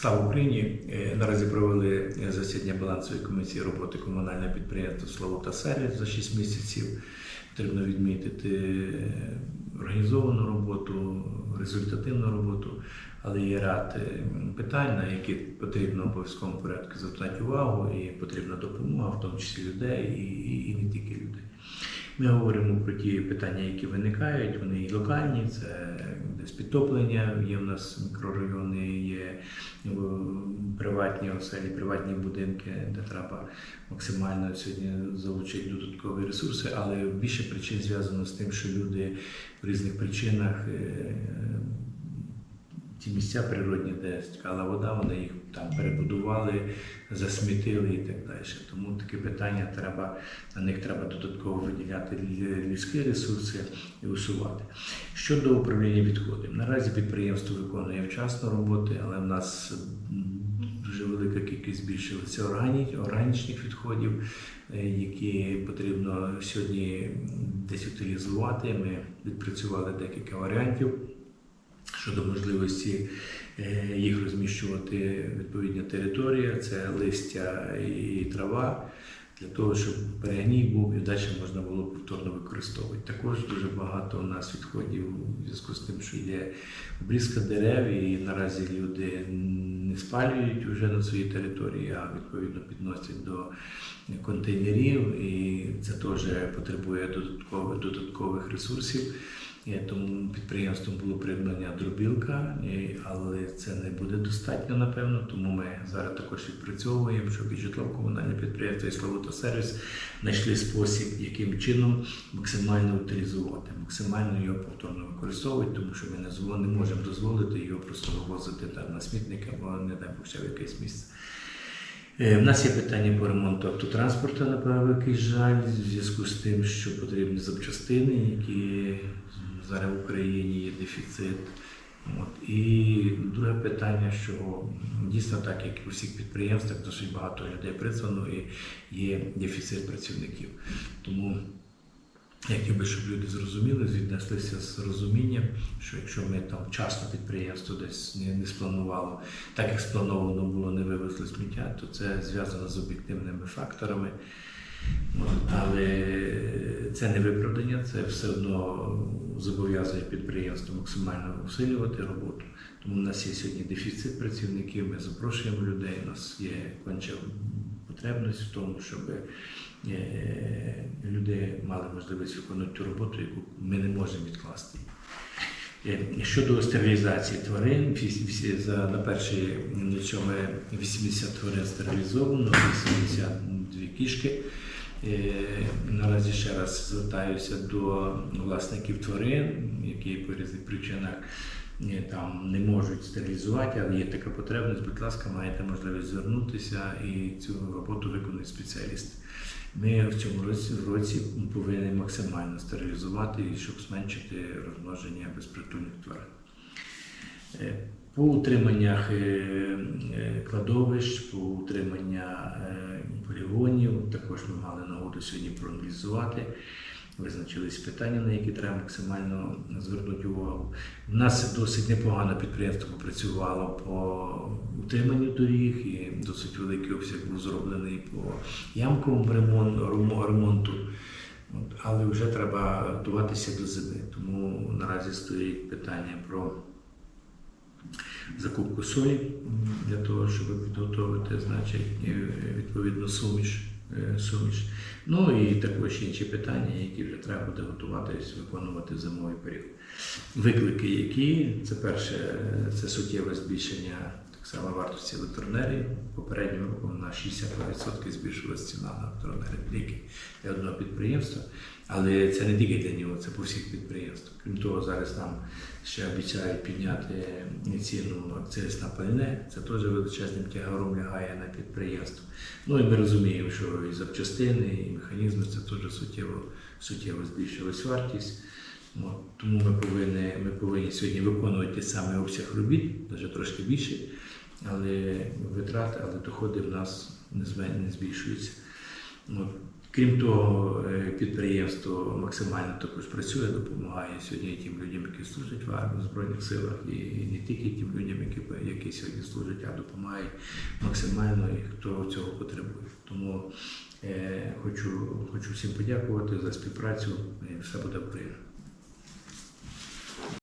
Слава Україні! Е, Наразі провели засідання балансової комісії роботи комунального підприємства Слово та сервіс за 6 місяців. Потрібно відмітити е, організовану роботу, результативну роботу, але є ряд е, питань, на які потрібно обов'язковому порядку звертати увагу, і потрібна допомога, в тому числі людей, і, і, не тільки людей. Ми говоримо про ті питання, які виникають. Вони і локальні, це десь підтоплення. Є в нас мікрорайони, е, приватні оселі, приватні будинки, де треба максимально сьогодні залучити додаткові ресурси, але більше причин зв'язано з тим, що люди в різних причинах. Ті місця природні, де стікала вода, вони їх там перебудували, засмітили і так далі. Тому таке питання треба, на них треба додатково виділяти людські ресурси і усувати. Щодо управління відходами, наразі підприємство виконує вчасно роботи, але в нас дуже велика кількість збільшилася органі- органічних відходів, е, які потрібно сьогодні десь утилізувати. Ми відпрацювали декілька варіантів щодо можливості е, їх розміщувати відповідна територія, це листя і трава, для того, щоб перегній був і далі можна було повторно використовувати. Також дуже багато у нас відходів у зв'язку з тим, що є обрізка дерев, і наразі люди не спалюють вже на своїй території, а відповідно підносять до контейнерів, і це теж потребує додаткових, додаткових ресурсів. Тому підприємством було придбання дробілка, але це не буде достатньо, напевно. Тому ми зараз також відпрацьовуємо, щоб і житлово-комунальне підприємство і Славутосервіс знайшли спосіб, яким чином максимально утилізувати, максимально його повторно використовувати, тому що ми не можемо дозволити його просто вивозити там на смітник або не дай Бог ще в якесь місце. Е, В нас є питання по ремонту автотранспорту, на превеликий жаль, в зв'язку з тим, що потрібні запчастини, які зараз в Україні є дефіцит. От. І друге питання, що дійсно так, як і у всіх підприємствах, досить багато людей призвано і є дефіцит працівників. Тому я хотів би, щоб люди зрозуміли, віднеслися з розумінням, що якщо ми там вчасно підприємство десь не, не спланувало, так як сплановано було, не вивезли сміття, то це зв'язано з об'єктивними факторами. Але це не виправдання, це все одно зобов'язує підприємство максимально усилювати роботу. Тому в нас є сьогодні дефіцит працівників, ми запрошуємо людей, у нас є конча потребність в тому, щоб е, люди мали можливість виконувати ту роботу, яку ми не можемо відкласти. Е, Щодо стерилізації тварин, на перший нічого 80 тварин стерилізовано, 82 кішки. Е, Наразі ще раз звертаюся до власників тварин, які по різних причинах там не можуть стерилізувати, але є така потребність. Будь ласка, маєте можливість звернутися і цю роботу виконують спеціалісти. Ми в цьому році, в році повинні максимально стерилізувати, щоб зменшити розмноження безпритульних тварин. Е, По утриманнях е, е, кладовищ, по утримання полігонів, також ми мали нагоду сьогодні проаналізувати. Визначились питання, на які треба максимально звернути увагу. У нас досить непогано підприємство попрацювало по утриманню доріг, і досить великий обсяг був зроблений по ямковому ремонту. Але вже треба готуватися до зими. Тому наразі стоїть питання про закупку солі для того, щоб підготувати значить, відповідно суміш. Е, суміш. Ну і також інші питання, які вже треба буде готуватись виконувати зимовий період. Виклики, які це перше, е, це суттєве збільшення само вартості електроенергії. Попереднім роком на 62% збільшилася ціна на електроенергію тільки для одного підприємства. Але це не тільки для нього, це по всіх підприємствах. Крім того, зараз нам ще обіцяють підняти ціну акциз на пальне. Це теж величезним тягаром лягає на підприємство. Ну і ми розуміємо, що і запчастини, і механізми це теж суттєво, суттєво збільшилась вартість. Тому ми повинні, ми повинні сьогодні виконувати самий обсяг робіт, навіть трошки більше, але витрати, але доходи в нас не, збільшуються. Крім того, е, підприємство максимально також працює, допомагає сьогодні тим людям, які служать в армії, в Збройних силах, і не тільки тим людям, які, які сьогодні служать, а допомагають максимально і хто цього потребує. Тому е, хочу, хочу всім подякувати за співпрацю. і Все буде Україна.